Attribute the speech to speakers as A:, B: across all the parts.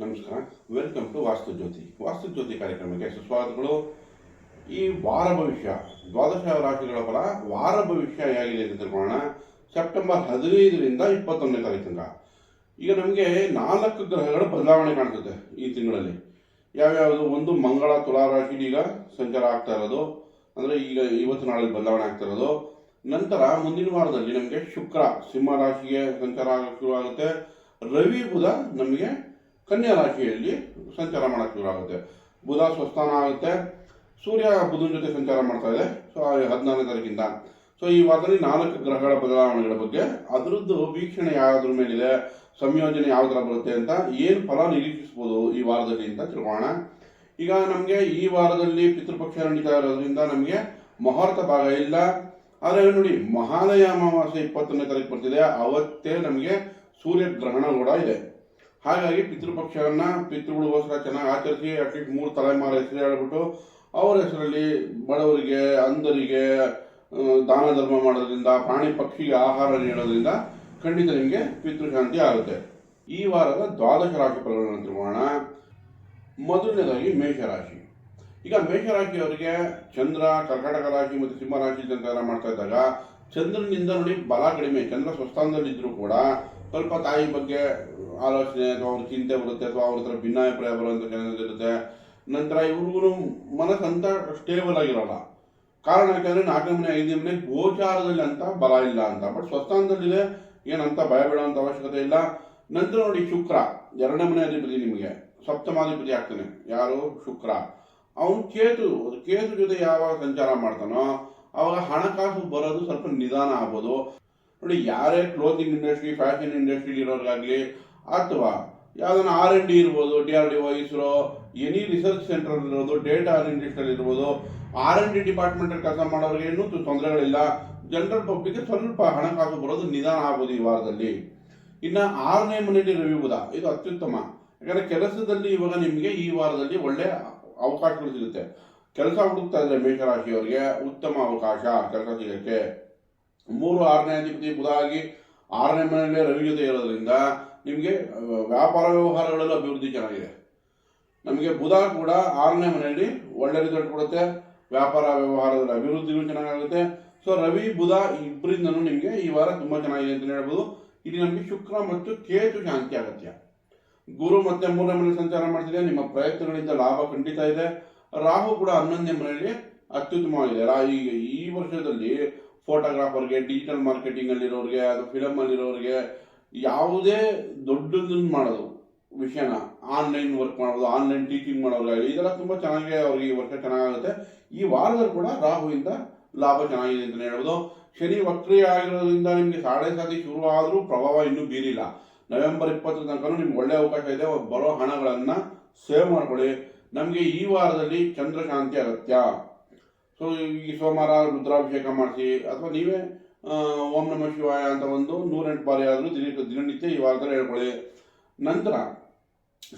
A: ನಮಸ್ಕಾರ. Welcome to ವಾಸ್ತು ಜ್ಯೋತಿ ವಾಸ್ತು ಜ್ಯೋತಿ ಕಾರ್ಯಕ್ರಮಕ್ಕೆ ಸುಸ್ವಾಗತಗಳು. ಈ ವಾರ ಭವಿಷ್ಯ, ದ್ವಾದಶ ರಾಶಿಗಳ ಫಲ ವಾರ ಭವಿಷ್ಯ ಹೇಗಿದೆ ಅಂತ ತಿಳ್ಕೊಳ್ಳೋಣ. ಸೆಪ್ಟೆಂಬರ್ ಹದಿನೈದರಿಂದ ಇಪ್ಪತ್ತೊಂದನೇ ತಾರೀಕು ತನಕ. ಈಗ ನಮಗೆ ನಾಲ್ಕು ಗ್ರಹಗಳ ಬದಲಾವಣೆ ಕಾಣ್ತದೆ ಈ ತಿಂಗಳಲ್ಲಿ. ಯಾವ್ಯಾವುದು? ಒಂದು ಮಂಗಳ ತುಲಾ ರಾಶಿಲಿ ಈಗ ಸಂಚಾರ ಆಗ್ತಾ ಇರೋದು. ಅಂದರೆ ಈಗ ಇವತ್ತು ನಾಳೆ ಬದಲಾವಣೆ ಆಗ್ತಾ ಇರೋದು. ನಂತರ ಮುಂದಿನ ವಾರದಲ್ಲಿ ನಮಗೆ ಶುಕ್ರ, ಸಿಂಹ ರಾಶಿಗೆ ಸಂಚಾರ ಆಗಕ್ಕೆ ಶುರು ಆಗುತ್ತೆ. ರವಿ ಬುಧ ನಮಗೆ ಕನ್ಯಾ ರಾಶಿಯಲ್ಲಿ ಸಂಚಾರ ಮಾಡೋಕ್ಕೆ ಶುರು ಆಗುತ್ತೆ. ಬುಧ ಸ್ವಸ್ಥಾನ ಆಗುತ್ತೆ. ಸೂರ್ಯ ಬುಧನ ಜೊತೆ ಸಂಚಾರ ಮಾಡ್ತಾ ಇದೆ. ಸೊ ಹದಿನಾರನೇ ತಾರೀಕಿಂದ. ಸೊ ಈ ವಾರದಲ್ಲಿ ನಾಲ್ಕು ಗ್ರಹಗಳ ಬದಲಾವಣೆಗಳ ಬಗ್ಗೆ ಅದರದ್ದು ವೀಕ್ಷಣೆ ಯಾವುದ್ರ ಮೇಲಿದೆ, ಸಂಯೋಜನೆ ಯಾವ ಬರುತ್ತೆ ಅಂತ ಏನು ಫಲ ನಿರೀಕ್ಷಿಸ್ಬೋದು ಈ ವಾರದಲ್ಲಿ ಅಂತ ತಿಳ್ಕೋಣ ಈಗ ನಮಗೆ ಈ ವಾರದಲ್ಲಿ ಪಿತೃಪಕ್ಷ ನಡೀತಾ ಇರೋದ್ರಿಂದ ನಮಗೆ ಮುಹೂರ್ತ ಭಾಗ ಇಲ್ಲ. ಆದರೆ ನೋಡಿ, ಮಹಾಲಯ ಅಮಾವಾಸ್ಯ ಇಪ್ಪತ್ತನೇ ತಾರೀಕು ಬರ್ತಿದೆ. ಅವತ್ತೇ ನಮಗೆ ಸೂರ್ಯಗ್ರಹಣ ಕೂಡ ಇದೆ. ಹಾಗಾಗಿ ಪಿತೃಪಕ್ಷವನ್ನು ಪಿತೃಗಳಿಗೋಸ್ಕರ ಚೆನ್ನಾಗಿ ಆಚರಿಸಿ, ಅಟ್ಲೀಸ್ಟ್ ಮೂರು ತಲೆಮಾರ ಹೆಸರು ಹೇಳ್ಬಿಟ್ಟು ಅವರ ಹೆಸರಲ್ಲಿ ಬಡವರಿಗೆ, ಅಂಧರಿಗೆ ದಾನ ಧರ್ಮ ಮಾಡೋದ್ರಿಂದ, ಪ್ರಾಣಿ ಪಕ್ಷಿಗೆ ಆಹಾರ ನೀಡೋದ್ರಿಂದ ಖಂಡಿತ ನಿಮಗೆ ಪಿತೃಶಾಂತಿ ಆಗುತ್ತೆ. ಈ ವಾರದ ದ್ವಾದಶ ರಾಶಿ ಫಲಗಳನ್ನು ತಿಳ್ಕೊಳ್ಳೋಣ ಮೊದಲನೇದಾಗಿ ಮೇಷರಾಶಿ. ಈಗ ಮೇಷರಾಶಿಯವರಿಗೆ ಚಂದ್ರ, ಕರ್ಕಾಟಕ ರಾಶಿ ಮತ್ತು ಸಿಂಹ ರಾಶಿ ಸಂಚಾರ ಮಾಡ್ತಾ ಇದ್ದಾಗ, ಚಂದ್ರನಿಂದ ನೋಡಿ ಬಲ ಕಡಿಮೆ, ಚಂದ್ರ ಸ್ವಸ್ಥಾನದಲ್ಲಿದ್ದರೂ ಕೂಡ ಸ್ವಲ್ಪ ತಾಯಿ ಬಗ್ಗೆ ಆಲೋಚನೆ ಅಥವಾ ಅವ್ರ ಚಿಂತೆ ಬರುತ್ತೆ ಅಥವಾ ಅವ್ರ ಹತ್ರ ಭಿನ್ನಾಭಿಪ್ರಾಯ ಬರುವಂಥ ಚಾನ್ಸಸ್ ಇರುತ್ತೆ. ನಂತರ ಇವ್ರಿಗೂ ಮನಸ್ಸಂತ ಸ್ಟೇಬಲ್ ಆಗಿರಲ್ಲ. ಕಾರಣ ಯಾಕಂದ್ರೆ ನಾಲ್ಕನೇ ಮನೆ, ಐದನೇ ಮನೆ ಗೋಚಾರದಲ್ಲಿ ಅಂತ ಬಲ ಇಲ್ಲ ಅಂತ. ಬಟ್ ಸ್ವಸ್ಥಾನದಲ್ಲಿದೆ, ಏನಂತ ಭಯ ಬೀಳುವಂಥ ಅವಶ್ಯಕತೆ ಇಲ್ಲ. ನಂತರ ನೋಡಿ ಶುಕ್ರ, ಎರಡನೇ ಮನೆ ಅಧಿಪತಿ ನಿಮಗೆ, ಸಪ್ತಮಾಧಿಪತಿ ಆಗ್ತಾನೆ. ಯಾರು? ಶುಕ್ರ. ಅವನು ಕೇತು ಕೇತು ಜೊತೆ ಯಾವಾಗ ಸಂಚಾರ ಮಾಡ್ತಾನೋ, ಅವಾಗ ಹಣಕಾಸು ಬರೋದು ಸ್ವಲ್ಪ ನಿಧಾನ ಆಗ್ಬೋದು. ನೋಡಿ, ಯಾರೇ ಕ್ಲೋತಿಂಗ್ ಇಂಡಸ್ಟ್ರಿ ಫ್ಯಾಷನ್ ಇಂಡಸ್ಟ್ರಿ ಇರೋರ್ಗಾಗ್ಲಿ, ಅಥವಾ ಯಾವ್ದಾನ ಆರ್ ಎನ್ ಡಿ ಇರ್ಬೋದು D R D O ISRO any research centre ಇರ್ಬೋದು ಡೇಟಾ ಇಂಡಸ್ಟ್ರಿಯಲ್ಲಿ ಇರ್ಬೋದು ಆರ್ ಎನ್ ಡಿ ಡಿಪಾರ್ಟ್ಮೆಂಟ್ ಕೆಲಸ ಮಾಡೋರಿಗೆ ಏನೂ ತೊಂದರೆಗಳಿಲ್ಲ. ಜನರಲ್ ಪಬ್ಲಿಕ್ ಸ್ವಲ್ಪ ಹಣಕಾಸು ಬರೋದು ನಿಧಾನ ಆಗ್ಬೋದು ಈ ವಾರದಲ್ಲಿ. ಇನ್ನ ಆರನೇ ಮನೆಯಲ್ಲಿ ರವಿಬೋದ ಇದು ಅತ್ಯುತ್ತಮ. ಯಾಕಂದ್ರೆ ಕೆಲಸದಲ್ಲಿ ಇವಾಗ ನಿಮಗೆ ಈ ವಾರದಲ್ಲಿ ಒಳ್ಳೆ ಅವಕಾಶಗಳು ಸಿಗುತ್ತೆ. ಕೆಲಸ ಹುಡುಕ್ತಾ ಇದ್ರೆ ಮೇಷರಾಶಿಯವರಿಗೆ. ಉತ್ತಮ ಅವಕಾಶ, ಕೆಲಸ ಸಿಗಕ್ಕೆ. ಮೂರು ಆರನೇ ಅಧಿಪತಿ ಬುಧ ಆಗಿ ಆರನೇ ಮನೆಯಲ್ಲಿ ರವಿ ಜೊತೆ ಇರೋದ್ರಿಂದ ನಿಮಗೆ ವ್ಯಾಪಾರ ವ್ಯವಹಾರಗಳಲ್ಲೂ ಅಭಿವೃದ್ಧಿ ಚೆನ್ನಾಗಿದೆ. ನಮಗೆ ಬುಧ ಕೂಡ ಆರನೇ ಮನೆಯಲ್ಲಿ ಒಳ್ಳೆ ರಿಸಲ್ಟ್ ಕೊಡುತ್ತೆ, ವ್ಯಾಪಾರ ವ್ಯವಹಾರದ ಅಭಿವೃದ್ಧಿಗಳು ಚೆನ್ನಾಗಾಗುತ್ತೆ. ಸೊ ರವಿ ಬುಧ ಇಬ್ಬರಿಂದನೂ ನಿಮಗೆ ಈ ವಾರ ತುಂಬ ಚೆನ್ನಾಗಿದೆ ಅಂತ ಹೇಳ್ಬೋದು. ಇಲ್ಲಿ ನಮಗೆ ಶುಕ್ರ ಮತ್ತು ಕೇತು ಶಾಂತಿ ಅಗತ್ಯ. ಗುರು ಮತ್ತೆ ಮೂರನೇ ಮನೆಯಲ್ಲಿ ಸಂಚಾರ ಮಾಡ್ತಿದೆ, ನಿಮ್ಮ ಪ್ರಯತ್ನಗಳಿಂದ ಲಾಭ ಖಂಡಿತ ಇದೆ. ರಾಹು ಕೂಡ ಹನ್ನೊಂದನೇ ಮನೆಯಲ್ಲಿ ಅತ್ಯುತ್ತಮವಾಗಿದೆ. ರಾ ಈಗ ಈ ವರ್ಷದಲ್ಲಿ ಫೋಟೋಗ್ರಾಫರ್ಗೆ ಡಿಜಿಟಲ್ ಮಾರ್ಕೆಟಿಂಗ್ ಅಲ್ಲಿರೋರಿಗೆ, ಅದು ಫಿಲಮ್ ಅಲ್ಲಿರೋರಿಗೆ, ಯಾವುದೇ ದೊಡ್ಡದನ್ನು ಮಾಡೋದು, ವಿಷಯನ ಆನ್ಲೈನ್ ವರ್ಕ್ ಮಾಡೋದು ಆನ್ಲೈನ್ ಟೀಚಿಂಗ್ ಮಾಡೋರ್ಗಾಗಲಿ, ಇದೆಲ್ಲ ತುಂಬ ಚೆನ್ನಾಗಿ ಅವ್ರಿಗೆ ಈ ವರ್ಷ ಚೆನ್ನಾಗುತ್ತೆ ಈ ವಾರದಲ್ಲಿ ಕೂಡ ರಾಹುವಿಂದ ಲಾಭ ಚೆನ್ನಾಗಿದೆ ಅಂತ ಹೇಳ್ಬೋದು. ಶನಿ ವಕ್ರಿಯ ಆಗಿರೋದ್ರಿಂದ ನಿಮಗೆ ಸಾಡೆ ಸಾತಿ ಶುರು ಆದರೂ ಪ್ರಭಾವ ಇನ್ನೂ ಬೀರಿಲ್ಲ. ನವೆಂಬರ್ ಇಪ್ಪತ್ತರ ತನಕ ನಿಮ್ಗೆ ಒಳ್ಳೆ ಅವಕಾಶ ಇದೆ, ಬರೋ ಹಣಗಳನ್ನು ಸೇವ್ ಮಾಡ್ಕೊಳ್ಳಿ. ನಮಗೆ ಈ ವಾರದಲ್ಲಿ ಚಂದ್ರ ಶಾಂತಿ ಅಗತ್ಯ. ಸೊ ಈ ಸೋಮವಾರ ರುದ್ರಾಭಿಷೇಕ ಮಾಡಿಸಿ, ಅಥವಾ ನೀವೇ ಓಂ ನಮ ಶಿವಾಯ ಅಂತ ಒಂದು ನೂರೆಂಟು ಬಾರಿ ಆದರೂ ದಿನ ದಿನನಿತ್ಯ ಈ ವಾರದಲ್ಲಿ ಹೇಳ್ಕೊಳ್ಳಿ. ನಂತರ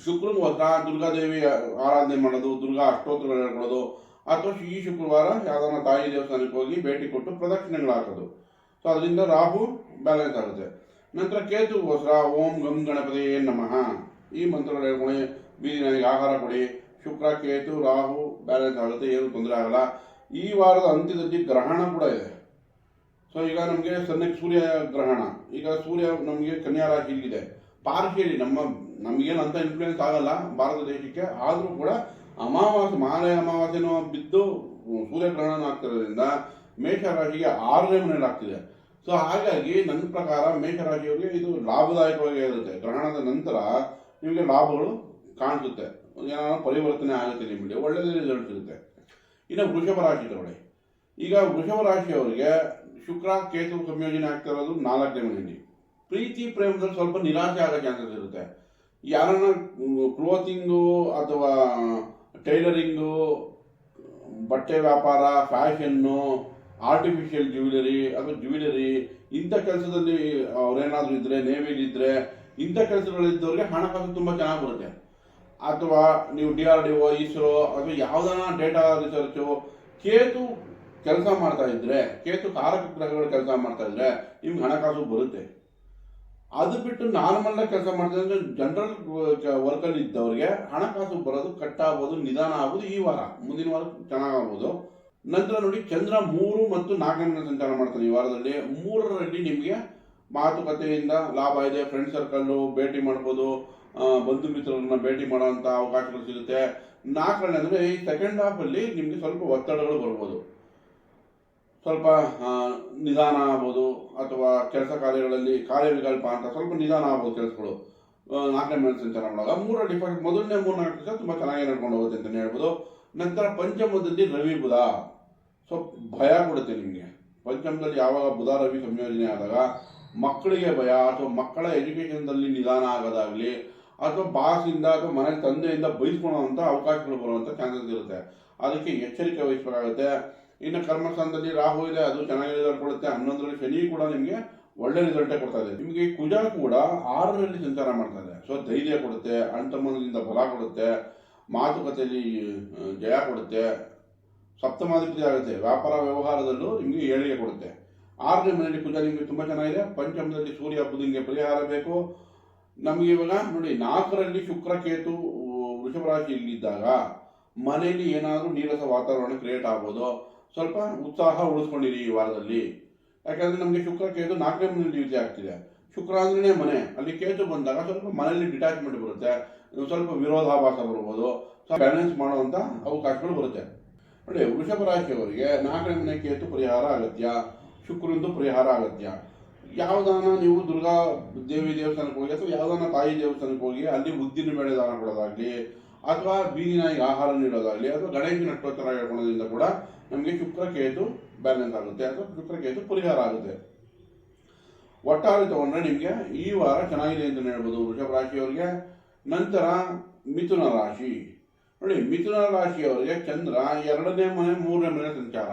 A: ಶುಕ್ರವಾರ ದುರ್ಗಾದೇವಿ ಆರಾಧನೆ ಮಾಡೋದು, ದುರ್ಗಾ ಅಷ್ಟೋತ್ತರಗಳು ಹೇಳ್ಕೊಳ್ಳೋದು, ಅಥವಾ ಈ ಶುಕ್ರವಾರ ಯಾವ್ದಾನ ತಾಯಿ ದೇವಸ್ಥಾನಕ್ಕೆ ಹೋಗಿ ಭೇಟಿ ಕೊಟ್ಟು ಪ್ರದಕ್ಷಿಣೆಗಳು ಹಾಕೋದು ಸೊ ಅದರಿಂದ ರಾಹು ಬ್ಯಾಲೆನ್ಸ್ ಆಗುತ್ತೆ. ನಂತರ ಕೇತುಗೋಸ್ಕರ ಓಂ ಗಂ ಗಣಪತಿ ನಮಃ. ಈ ಮಂತ್ರಗಳು ಹೇಳ್ಕೊಳ್ಳಿ. ಬೀದಿ ನನಗೆ ಆಹಾರ ಕೊಡಿ. ಶುಕ್ರ, ಕೇತು, ರಾಹು ಬ್ಯಾಲೆನ್ಸ್ ಆಗುತ್ತೆ, ಏನು ತೊಂದರೆ ಆಗಲ್ಲ. ಈ ವಾರದ ಅಂತ್ಯದಲ್ಲಿ ಗ್ರಹಣ ಕೂಡ ಇದೆ. ಸೊ ಈಗ ನಮಗೆ ಸದ್ಯಕ್ಕೆ ಸೂರ್ಯ ಗ್ರಹಣ. ಈಗ ಸೂರ್ಯ ನಮಗೆ ಕನ್ಯಾ ರಾಶಿಯಲ್ಲಿದೆ. ಪಾರ್ಶಿಯಲಿ ನಮ್ಮ, ನಮಗೇನು ಅಂತ ಇನ್ಫ್ಲೂಯೆನ್ಸ್ ಆಗಲ್ಲ ಭಾರತ ದೇಶಕ್ಕೆ. ಆದರೂ ಕೂಡ ಅಮಾವಾಸ್ಯೆ ಮಹಾಲಯ ಅಮಾವಾಸ್ಯೆನೂ ಬಿದ್ದು ಸೂರ್ಯಗ್ರಹಣ ಆಗ್ತಿರೋದ್ರಿಂದ ಮೇಷರಾಶಿಗೆ ಆರನೇ ಮನೇಲಿ ಆಗ್ತಿದೆ. ಸೊ ಹಾಗಾಗಿ ನನ್ನ ಪ್ರಕಾರ ಮೇಷರಾಶಿಯವರಿಗೆ ಇದು ಲಾಭದಾಯಕವಾಗಿ ಇರುತ್ತೆ. ಗ್ರಹಣದ ನಂತರ ನಿಮಗೆ ಲಾಭಗಳು ಕಾಣಿಸುತ್ತೆ. ಏನಾದ್ರು ಪರಿವರ್ತನೆ ಆಗುತ್ತೆ ನಿಮಗೆ. ಒಳ್ಳೆಯದೇ ರಿಸಲ್ಟ್ ಸಿಗುತ್ತೆ ಇನ್ನು ವೃಷಭ ರಾಶಿ ತಗೊಳ್ಳಿ ಈಗ ವೃಷಭ ರಾಶಿಯವರಿಗೆ ಶುಕ್ರ, ಕೇತು ಸಂಯೋಜನೆ ಆಗ್ತಾ ಇರೋದು ನಾಲ್ಕನೇ ಮನೆಯಲ್ಲಿ. ಪ್ರೀತಿ, ಪ್ರೇಮದಲ್ಲಿ ಸ್ವಲ್ಪ ನಿರಾಶೆ ಆಗೋ ಚಾನ್ಸಸ್ ಇರುತ್ತೆ. ಯಾರನ್ನ ಕ್ಲೋತಿಂಗು ಅಥವಾ ಟೈಲರಿಂಗು ಬಟ್ಟೆ ವ್ಯಾಪಾರ ಫ್ಯಾಷನ್ನು ಆರ್ಟಿಫಿಷಿಯಲ್ ಜ್ಯುವೆಲರಿ ಅಥವಾ ಜ್ಯುವೆಲರಿ ಇಂಥ ಕೆಲಸದಲ್ಲಿ ಅವರೇನಾದರೂ ಇದ್ದರೆ ನೇವಿಲಿದ್ದರೆ ಇಂಥ ಕೆಲಸಗಳಿದ್ದವ್ರಿಗೆ ಹಣಕಾಸು ತುಂಬ ಚೆನ್ನಾಗಿ ಬರುತ್ತೆ. ಅಥವಾ ನೀವು D R D O, ISRO, ಅಥವಾ ಯಾವುದಾನ ಡೇಟಾ ರಿಸರ್ಚು ಕೇತು ಕೆಲಸ ಮಾಡ್ತಾ ಇದ್ರೆ, ಕೇತು ಕಾರಕ ಗ್ರಹಗಳು ಕೆಲಸ ಮಾಡ್ತಾ ಇದ್ರೆ ನಿಮ್ಗೆ ಹಣಕಾಸು ಬರುತ್ತೆ. ಅದು ಬಿಟ್ಟು ನಾರ್ಮಲ್ ಕೆಲಸ ಮಾಡ್ತಾರೆ ಜನರಲ್ ವರ್ಕಲ್ಲಿ ಇದ್ದವ್ರಿಗೆ ಹಣಕಾಸು ಬರೋದು ಕಟ್ ಆಗ್ಬೋದು ನಿಧಾನ ಆಗ್ಬೋದು ಈ ವಾರ. ಮುಂದಿನ ವಾರ ಚೆನ್ನಾಗಾಗ್ಬೋದು. ನಂತರ ನೋಡಿ ಚಂದ್ರ ಮೂರು ಮತ್ತು ನಾಲ್ಕನೇ ಸಂಚಾರ ಮಾಡ್ತಾನೆ ಈ ವಾರದಲ್ಲಿ. ಮೂರರಲ್ಲಿ ನಿಮಗೆ ಮಾತುಕತೆಯಿಂದ ಲಾಭ ಇದೆ ಫ್ರೆಂಡ್ ಸರ್ಕಲ್ಲು ಭೇಟಿ ಮಾಡ್ಬೋದು. ಬಂಧು ಮಿತ್ರರನ್ನ ಭೇಟಿ ಮಾಡೋಂಥ ಅವಕಾಶಗಳು ಸಿಗುತ್ತೆ. ನಾಲ್ಕನೇ ಅಂದರೆ ಈ ಸೆಕೆಂಡ್ ಅಲ್ಲಿ ನಿಮಗೆ ಸ್ವಲ್ಪ ಒತ್ತಡಗಳು ಬರ್ಬೋದು. ಸ್ವಲ್ಪ ನಿಧಾನ ಆಗ್ಬೋದು. ಅಥವಾ ಕೆಲಸ ಕಾರ್ಯಗಳಲ್ಲಿ ಕಾರ್ಯವಿಕಲ್ಪ ಅಂತ ಸ್ವಲ್ಪ ನಿಧಾನ ಆಗ್ಬೋದು ಕೆಲಸಗಳು. ನಾಲ್ಕನೇ ಮೇಲೆ ಸಂಚಾರ ಮಾಡುವಾಗ ಮೂರ ಡಿಫೆಕ್ಟ್ ಮೊದಲನೇ ಮೂರು ನಾಲ್ಕು ದಿವಸ ತುಂಬ ಚೆನ್ನಾಗಿ ನಡ್ಕೊಂಡು ಹೋಗುತ್ತೆ ಅಂತಲೇ ಹೇಳ್ಬೋದು. ನಂತರ ಪಂಚಮದಲ್ಲಿ ರವಿ ಬುಧ. ಸ್ವಲ್ಪ ಭಯ ಕೊಡುತ್ತೆ ನಿಮಗೆ. ಪಂಚಮದಲ್ಲಿ ಯಾವಾಗ ಬುಧ, ರವಿ ಸಂಯೋಜನೆ ಆದಾಗ ಮಕ್ಕಳಿಗೆ ಭಯ ಅಥವಾ ಮಕ್ಕಳ ಎಜುಕೇಷನ್ದಲ್ಲಿ ನಿಧಾನ ಆಗೋದಾಗಲಿ ಅಥವಾ ಬಾಸಿಂದ ಅಥವಾ ಮನೆ ತಂದೆಯಿಂದ ಬೈಸ್ಕೊಳ್ಳೋವಂಥ ಅವಕಾಶಗಳು ಬರುವಂಥ ಚಾನ್ಸಸ್ ಇರುತ್ತೆ. ಅದಕ್ಕೆ ಎಚ್ಚರಿಕೆ ವಹಿಸಬೇಕಾಗುತ್ತೆ. ಇನ್ನು ಕರ್ಮಸ್ಥಾನದಲ್ಲಿ ರಾಹು ಇದೆ, ಅದು ಚೆನ್ನಾಗಿ ರಿಸಲ್ಟ್ ಕೊಡುತ್ತೆ ಹನ್ನೊಂದರಲ್ಲಿ ಶನಿ ಕೂಡ ನಿಮಗೆ ಒಳ್ಳೆ ರಿಸಲ್ಟೇ ಕೊಡ್ತಾ ಇದೆ. ನಿಮಗೆ ಕುಜ ಕೂಡ ಆರರಲ್ಲಿ ಸಂಚಾರ ಮಾಡ್ತಾ ಇದೆ. ಸೊ, ಧೈರ್ಯ ಕೊಡುತ್ತೆ, ಅಣ್ತಮ್ಮನಿಂದ ಬಲ ಕೊಡುತ್ತೆ, ಮಾತುಕತೆಯಲ್ಲಿ ಜಯ ಕೊಡುತ್ತೆ, ಸಪ್ತಮಾಧಿಪತಿ ಆಗುತ್ತೆ. ವ್ಯಾಪಾರ ವ್ಯವಹಾರದಲ್ಲೂ ನಿಮಗೆ ಏಳಿಗೆ ಕೊಡುತ್ತೆ. ಆರನೇ ಮನೆಯಲ್ಲಿ ಕುಜ ನಿಮಗೆ ತುಂಬ ಚೆನ್ನಾಗಿದೆ. ಪಂಚಮದಲ್ಲಿ ಸೂರ್ಯ, ಬುಧನಿಗೆ ಪರಿಹಾರ ಬೇಕು. ನಮಗೆ ಇವಾಗ ನೋಡಿ, ನಾಲ್ಕರಲ್ಲಿ ಶುಕ್ರ ಕೇತು ವೃಷಭ ರಾಶಿಯಲ್ಲಿದ್ದಾಗ ಮನೆಯಲ್ಲಿ ಏನಾದರೂ ನೀರಸ ವಾತಾವರಣ ಕ್ರಿಯೇಟ್ ಆಗ್ಬೋದು. ಸ್ವಲ್ಪ ಉತ್ಸಾಹ ಉಳಿಸ್ಕೊಂಡಿರಿ ಈ ವಾರದಲ್ಲಿ. ಯಾಕಂದ್ರೆ ನಮಗೆ ಶುಕ್ರ ಕೇತು ನಾಲ್ಕನೇ ಮನೆಯಲ್ಲಿ ಯುತಿ ಆಗ್ತಿದೆ. ಶುಕ್ರ ಅಂದ್ರೆ ಮನೆ. ಅಲ್ಲಿ ಕೇತು ಬಂದಾಗ ಸ್ವಲ್ಪ ಮನೆಯಲ್ಲಿ ಡಿಟ್ಯಾಚ್ಮೆಂಟ್ ಬರುತ್ತೆ. ಸ್ವಲ್ಪ ವಿರೋಧಾಭಾಸ ಬರ್ಬೋದು. ಸ್ವಲ್ಪ ಬ್ಯಾಲೆನ್ಸ್ ಮಾಡುವಂಥ ಅವಕಾಶಗಳು ಬರುತ್ತೆ. ನೋಡಿ ವೃಷಭ ರಾಶಿಯವರಿಗೆ ನಾಲ್ಕನೇ ಮನೆ ಕೇತು ಪರಿಹಾರ ಅಗತ್ಯ. ಶುಕ್ರಂದು ಪರಿಹಾರ ಅಗತ್ಯ. ಯಾವುದಾನ ನೀವು ದುರ್ಗಾ ದೇವಿ ದೇವಸ್ಥಾನಕ್ಕೆ ಹೋಗಿ ಅಥವಾ ಯಾವ್ದಾನ ತಾಯಿ ದೇವಸ್ಥಾನಕ್ಕೆ ಹೋಗಿ ಅಲ್ಲಿ ಉದ್ದಿನ ಬೇಳೆ ದಾನ ಕೊಡೋದಾಗ್ಲಿ ಅಥವಾ ಬೀದಿ ನಾಯಿಗೆ ಆಹಾರ ನೀಡೋದಾಗ್ಲಿ ಅಥವಾ ಗಣೇಶನ ಅಷ್ಟೋತ್ತರ ಹೇಳ್ಕೊಳ್ಳೋದ್ರಿಂದ ಕೂಡ ನಮಗೆ ಶುಕ್ರ ಕೇತು ಬ್ಯಾಲೆನ್ಸ್ ಆಗುತ್ತೆ ಅಥವಾ ಶುಕ್ರ ಕೇತು ಪರಿಹಾರ ಆಗುತ್ತೆ. ಒಟ್ಟಾರೆ ತಗೊಂಡ್ರೆ ನಿಮಗೆ ಈ ವಾರ ಚೆನ್ನಾಗಿದೆ ಅಂತ ಹೇಳ್ಬೋದು ವೃಷಭ ರಾಶಿಯವರಿಗೆ. ನಂತರ ಮಿಥುನ ರಾಶಿ. ನೋಡಿ, ಮಿಥುನ ರಾಶಿಯವರಿಗೆ ಚಂದ್ರ ಎರಡನೇ ಮನೆ, ಮೂರನೇ ಮನೆ ಸಂಚಾರ.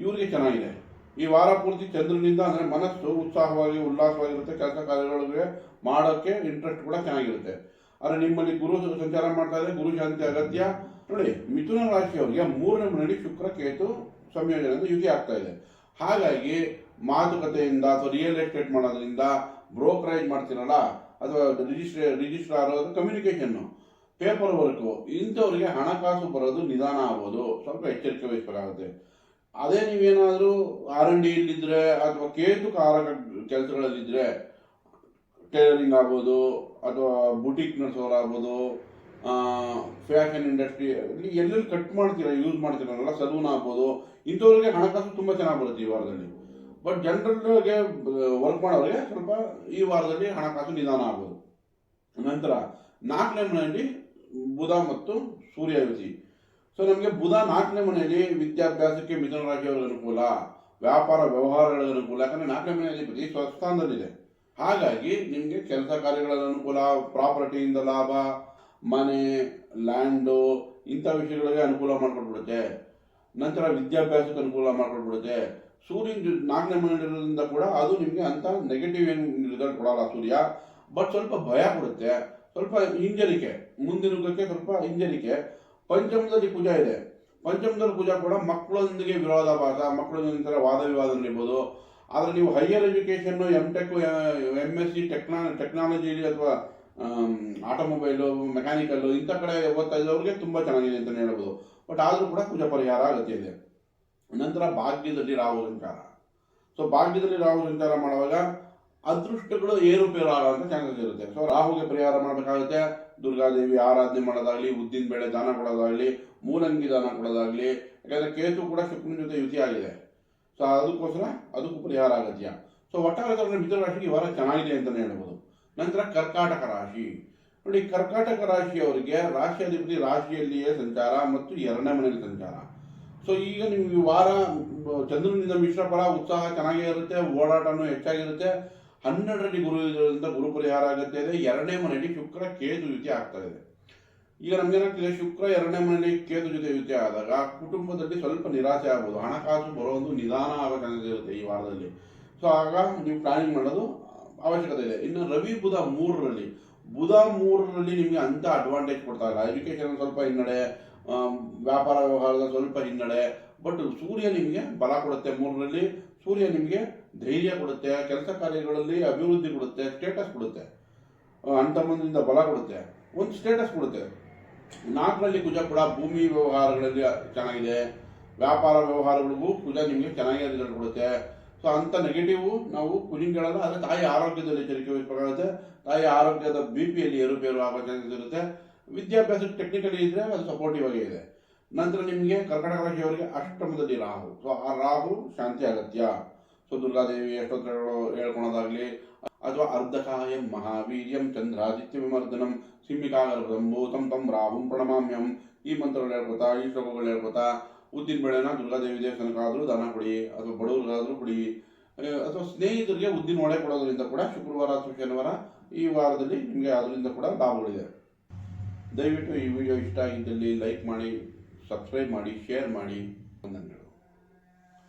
A: ಇವರಿಗೆ ಚೆನ್ನಾಗಿದೆ. ಈ ವಾರ ಪೂರ್ತಿ ಚಂದ್ರನಿಂದ ಅಂದರೆ ಮನಸ್ಸು ಉತ್ಸಾಹವಾಗಿ, ಉಲ್ಲಾಸವಾಗಿರುತ್ತೆ, ಕೆಲಸ ಕಾರ್ಯಗಳಿಗೆ ಮಾಡೋಕ್ಕೆ ಇಂಟ್ರೆಸ್ಟ್ ಕೂಡ ಚೆನ್ನಾಗಿರುತ್ತೆ. ಆದರೆ ನಿಮ್ಮಲ್ಲಿ ಗುರು ಸಂಚಾರ ಮಾಡ್ತಾ ಇದ್ರೆ ಗುರು ಶಾಂತಿ ಅಗತ್ಯ. ನೋಡಿ, ಮಿಥುನ ರಾಶಿಯವರಿಗೆ ಮೂರನೇ ಮನೆಯಲ್ಲಿ ಶುಕ್ರ, ಕೇತು ಸಂಯೋಜನೆ ಯುತಿ ಆಗ್ತಾ ಇದೆ. ಹಾಗಾಗಿ ಮಾತುಕತೆಯಿಂದ ಅಥವಾ ರಿಯಲ್ ಎಸ್ಟೇಟ್ ಮಾಡೋದ್ರಿಂದ ಬ್ರೋಕರೇಜ್ ಮಾಡ್ತೀರಲ್ಲ, ಅಥವಾ ರಿಜಿಸ್ಟ್ರೇ ರಿಜಿಸ್ಟ್ರಾರ್ ಕಮ್ಯುನಿಕೇಷನ್ನು ಪೇಪರ್ ವರ್ಕು ಇಂಥವ್ರಿಗೆ ಹಣಕಾಸು ಬರೋದು ನಿಧಾನ ಆಗೋದು ಸ್ವಲ್ಪ ಎಚ್ಚರಿಕೆ ವಹಿಸಬೇಕಾಗುತ್ತೆ. ಅದೇ ನೀವೇನಾದರೂ ಆರ್ ಎನ್ ಡಿಯಲ್ಲಿದ್ದರೆ ಅಥವಾ ಕೇತು ಕಾರಕ ಕೆಲಸಗಳಲ್ಲಿದ್ದರೆ ಟೈಲರಿಂಗ್ ಆಗ್ಬೋದು ಅಥವಾ ಬುಟೀಕ್ ನಡೆಸೋರಾಗ್ಬೋದು ಫ್ಯಾಷನ್ ಇಂಡಸ್ಟ್ರಿ ಇಲ್ಲಿ ಎಲ್ಲೆಲ್ಲಿ ಕಟ್ ಮಾಡ್ತೀರಾ, ಯೂಸ್ ಮಾಡ್ತೀರಲ್ಲ ಸಲೂನ್ ಆಗ್ಬೋದು. ಇಂಥವ್ರಿಗೆ ಹಣಕಾಸು ತುಂಬ ಚೆನ್ನಾಗಿ ಬರುತ್ತೆ ಈ ವಾರದಲ್ಲಿ. ಬಟ್ ಜನರಲ್ಗೆ ವರ್ಕ್ ಮಾಡೋರಿಗೆ ಸ್ವಲ್ಪ ಈ ವಾರದಲ್ಲಿ ಹಣಕಾಸು ನಿಧಾನ ಆಗ್ಬೋದು. ನಂತರ ನಾಲ್ಕನೇ ಮನೆಯಲ್ಲಿ ಬುಧ ಮತ್ತು ಸೂರ್ಯ ಯುತಿ ಸೊ ನಮಗೆ ಬುಧ ನಾಲ್ಕನೇ ಮನೆಯಲ್ಲಿ ವಿದ್ಯಾಭ್ಯಾಸಕ್ಕೆ ಮಿಥುನ ರಾಶಿಯವರಿಗೆ ಅನುಕೂಲ, ವ್ಯಾಪಾರ ವ್ಯವಹಾರಗಳಿಗೆ ಅನುಕೂಲ, ಯಾಕಂದರೆ ನಾಲ್ಕನೇ ಮನೆಯಲ್ಲಿ ಪ್ರತಿ ಸ್ವಸ್ಥಾನದಲ್ಲಿದೆ. ಹಾಗಾಗಿ ನಿಮಗೆ ಕೆಲಸ ಕಾರ್ಯಗಳ ಅನುಕೂಲ, ಪ್ರಾಪರ್ಟಿಯಿಂದ ಲಾಭ, ಮನೆ, ಲ್ಯಾಂಡು, ಇಂಥ ವಿಷಯಗಳಿಗೆ ಅನುಕೂಲ ಮಾಡಿಕೊಟ್ಬಿಡುತ್ತೆ. ನಂತರ ವಿದ್ಯಾಭ್ಯಾಸಕ್ಕೆ ಅನುಕೂಲ ಮಾಡಿಕೊಟ್ಬಿಡುತ್ತೆ. ಸೂರ್ಯನ ನಾಲ್ಕನೇ ಮನೆಯಲ್ಲಿರೋದ್ರಿಂದ ಕೂಡ ಅದು ನಿಮಗೆ ಅಂತ ನೆಗೆಟಿವ್ ಏನು ರಿಸಲ್ಟ್ ಕೊಡಲ್ಲ ಸೂರ್ಯ. ಬಟ್ ಸ್ವಲ್ಪ ಭಯ ಕೊಡುತ್ತೆ. ಸ್ವಲ್ಪ ಹಿಂಜರಿಕೆ, ಮುಂದಿನ ಸ್ವಲ್ಪ ಹಿಂಜರಿಕೆ. ಪಂಚಮದಲ್ಲಿ ಪೂಜೆ ಇದೆ. ಪಂಚಮದಲ್ಲಿ ಪೂಜಾ ಕೂಡ ಮಕ್ಕಳೊಂದಿಗೆ ವಿರೋಧಾಭಾಸ ಮಕ್ಕಳ ನಂತರ ವಾದ ವಿವಾದ ನಡೀಬೋದು ಆದರೆ ನೀವು higher education M Tech M S C techno technology ಅಥವಾ ಆಟೋಮೊಬೈಲು ಮೆಕ್ಯಾನಿಕಲ್ಲು ಇಂಥ ಕಡೆ ಓದ್ತಾ ಇದ್ದವ್ರಿಗೆ ತುಂಬ ಚೆನ್ನಾಗಿದೆ ಅಂತಲೇ ಹೇಳ್ಬೋದು. ಬಟ್ ಆದರೂ ಕೂಡ ಪೂಜಾ ಪರಿಹಾರ ಅಗತ್ಯ ಇದೆ. ನಂತರ ಭಾಗ್ಯದಲ್ಲಿ ರಾಹು ಸಂಚಾರ. ಸೊ ಭಾಗ್ಯದಲ್ಲಿ ರಾಹು ಸಂಚಾರ ಮಾಡುವಾಗ ಅದೃಷ್ಟಗಳು ಏರುಪೇರು ಆಗುವಂಥ ಚಾನ್ಸಸ್ ಇರುತ್ತೆ. ಸೊ ರಾಹುಗೆ ಪರಿಹಾರ ಮಾಡಬೇಕಾಗುತ್ತೆ. ದುರ್ಗಾದೇವಿ ಆರಾಧನೆ ಮಾಡೋದಾಗ್ಲಿ, ಉದ್ದಿನ ಬೇಳೆ ದಾನ ಕೊಡೋದಾಗ್ಲಿ, ಮೂಲಂಗಿ ದಾನ ಕೊಡೋದಾಗ್ಲಿ, ಯಾಕಂದ್ರೆ ಕೇತು ಕೂಡ ಶುಕ್ರನ ಜೊತೆ ಯುತಿ ಆಗಿದೆ. ಸೊ ಅದಕ್ಕೋಸ್ಕರ ಅದಕ್ಕೂ ಪರಿಹಾರ ಅಗತ್ಯ. ಸೊ ಒಟ್ಟಾರೆ ತಗೊಂಡ್ರೆ ಮಿಥುನ ರಾಶಿಗೆ ವಾರ ಚೆನ್ನಾಗಿದೆ ಅಂತಲೇ ಹೇಳ್ಬೋದು. ನಂತರ ಕರ್ಕಾಟಕ ರಾಶಿ. ನೋಡಿ, ಕರ್ಕಾಟಕ ರಾಶಿಯವರಿಗೆ ರಾಶಿಯಾಧಿಪತಿ ರಾಶಿಯಲ್ಲಿಯೇ ಸಂಚಾರ ಮತ್ತು ಎರಡನೇ ಮನೆಯಲ್ಲಿ ಸಂಚಾರ. ಸೊ ಈಗ ನೀವು ಈ ವಾರ, ಚಂದ್ರನಿಂದ ಮಿಶ್ರ ಉತ್ಸಾಹ ಚೆನ್ನಾಗೇ ಇರುತ್ತೆ, ಓಡಾಟನೂ ಹೆಚ್ಚಾಗಿರುತ್ತೆ. ಹನ್ನೆರಡರಲ್ಲಿ ಗುರು ಇರೋದ್ರಿಂದ ಗುರು ಪರಿಹಾರ ಆಗುತ್ತೆ ಇದೆ ಎರಡನೇ ಮನೆಯಲ್ಲಿ ಶುಕ್ರ, ಕೇತು ಯುತಿ ಆಗ್ತಾ ಇದೆ. ಈಗ ನಮ್ಗೇನಾಗ್ತಿದೆ ಶುಕ್ರ ಎರಡನೇ ಮನೆಯಲ್ಲಿ ಕೇತು ಜೊತೆ ಯುತಿ ಆದಾಗ ಕುಟುಂಬದಲ್ಲಿ ಸ್ವಲ್ಪ ನಿರಾಸೆ ಆಗ್ಬೋದು. ಹಣಕಾಸು ಬರೋ ನಿಧಾನ ಆಗೋ ಈ ವಾರದಲ್ಲಿ. ಸೊ ಆಗ ನೀವು ಪ್ಲಾನಿಂಗ್ ಮಾಡೋದು ಅವಶ್ಯಕತೆ ಇದೆ. ಇನ್ನು ರವಿ, ಬುಧ ಮೂರರಲ್ಲಿ. ಬುಧ ಮೂರರಲ್ಲಿ ನಿಮಗೆ ಅಂತ ಅಡ್ವಾಂಟೇಜ್ ಕೊಡ್ತಾ ಇಲ್ಲ. ಎಜುಕೇಶನ್ ಸ್ವಲ್ಪ ಹಿನ್ನಡೆ ವ್ಯಾಪಾರ ವ್ಯವಹಾರದ ಸ್ವಲ್ಪ ಹಿನ್ನಡೆ. ಬಟ್ ಸೂರ್ಯ ನಿಮಗೆ ಬಲ ಕೊಡುತ್ತೆ ಮೂರರಲ್ಲಿ. ಸೂರ್ಯ ನಿಮಗೆ ಧೈರ್ಯ ಕೊಡುತ್ತೆ, ಕೆಲಸ ಕಾರ್ಯಗಳಲ್ಲಿ ಅಭಿವೃದ್ಧಿ ಕೊಡುತ್ತೆ ಸ್ಟೇಟಸ್ ಕೊಡುತ್ತೆ ಅಂತಮಂದಿಂದ ಬಲ ಕೊಡುತ್ತೆ, ಒಂದು ಸ್ಟೇಟಸ್ ಕೊಡುತ್ತೆ. ನಾಲ್ಕರಲ್ಲಿ ಕುಜ ಕೂಡ ಭೂಮಿ ವ್ಯವಹಾರಗಳಲ್ಲಿ ಚೆನ್ನಾಗಿದೆ, ವ್ಯಾಪಾರ ವ್ಯವಹಾರಗಳಿಗೂ ಕುಜ ನಿಮಗೆ ಚೆನ್ನಾಗಿ ರಿಸಲ್ಟ್ ಕೊಡುತ್ತೆ. ಸೊ ಅಂಥ ನೆಗೆಟಿವ್ ನಾವು ಕುಜಿಂಗ್ ಹೇಳಲ್ಲ ಆದರೆ ತಾಯಿ ಆರೋಗ್ಯದಲ್ಲಿ ಎಚ್ಚರಿಕೆ ವಹಿಸಬೇಕಾಗುತ್ತೆ. ತಾಯಿ ಆರೋಗ್ಯದ ಬಿ ಪಿಯಲ್ಲಿ ಏರುಪೇರು ಆಗೋ ಚಾನ್ಸಸ್ ಇರುತ್ತೆ. ವಿದ್ಯಾಭ್ಯಾಸ ಟೆಕ್ನಿಕಲಿ ಇದ್ದರೆ ಅದು ಸಪೋರ್ಟಿವ್ ಆಗಿ ಇದೆ. ನಂತರ ನಿಮಗೆ ಕರ್ಕಟಕ ರಾಶಿಯವರಿಗೆ ಅಷ್ಟಮದಲ್ಲಿ ರಾಹು. ಸೊ ಆ ರಾಹು ಶಾಂತಿ ಅಗತ್ಯ. ದುರ್ಗಾದೇವಿ ಅಷ್ಟೋತ್ತರಗಳು ಹೇಳ್ಕೊಳೋದಾಗ್ಲಿ. ಅಥವಾ ಅರ್ಧಕಾಯಂ ಮಹಾವೀರ್ಯಂ ಚಂದ್ರಾದಿತ್ಯ ವಿಮರ್ದನಂ ಸಿಂಹಿಕಾಗರ್ಭಂ ಭೂತಂ ತಂ ರಾಹುಂ ಪ್ರಣಮಾಮ್ಯಂ. ಈ ಮಂತ್ರಗಳು ಹೇಳ್ಕೊತಾ ಈ ಶ್ಲೋಕಗಳು ಹೇಳ್ಕೊತಾ ಉದ್ದಿನ ಬೆಳೆನ ದುರ್ಗಾದೇವಿ ದೇವಸ್ಥಾನಕ್ಕಾದರೂ ದಾನ ಕೊಡಿ, ಅಥವಾ ಬಡವರಿಗಾದರೂ ಕೊಡಿ. ಅಥವಾ ಸ್ನೇಹಿತರಿಗೆ ಉದ್ದಿನ ಒಳೆ ಕೊಡೋದರಿಂದ ಕೂಡ ಶುಕ್ರವಾರ ಅಥವಾ ಶನಿವಾರ ಈ ವಾರದಲ್ಲಿ ನಿಮಗೆ ಅದರಿಂದ ಕೂಡ ಲಾಭಗಳಿದೆ. ದಯವಿಟ್ಟು ಈ ವಿಡಿಯೋ ಇಷ್ಟ ಆಗಿದ್ದಲ್ಲಿ ಲೈಕ್ ಮಾಡಿ, ಸಬ್ಸ್ಕ್ರೈಬ್ ಮಾಡಿ, ಶೇರ್ ಮಾಡಿ. ವಂದನೆಗಳು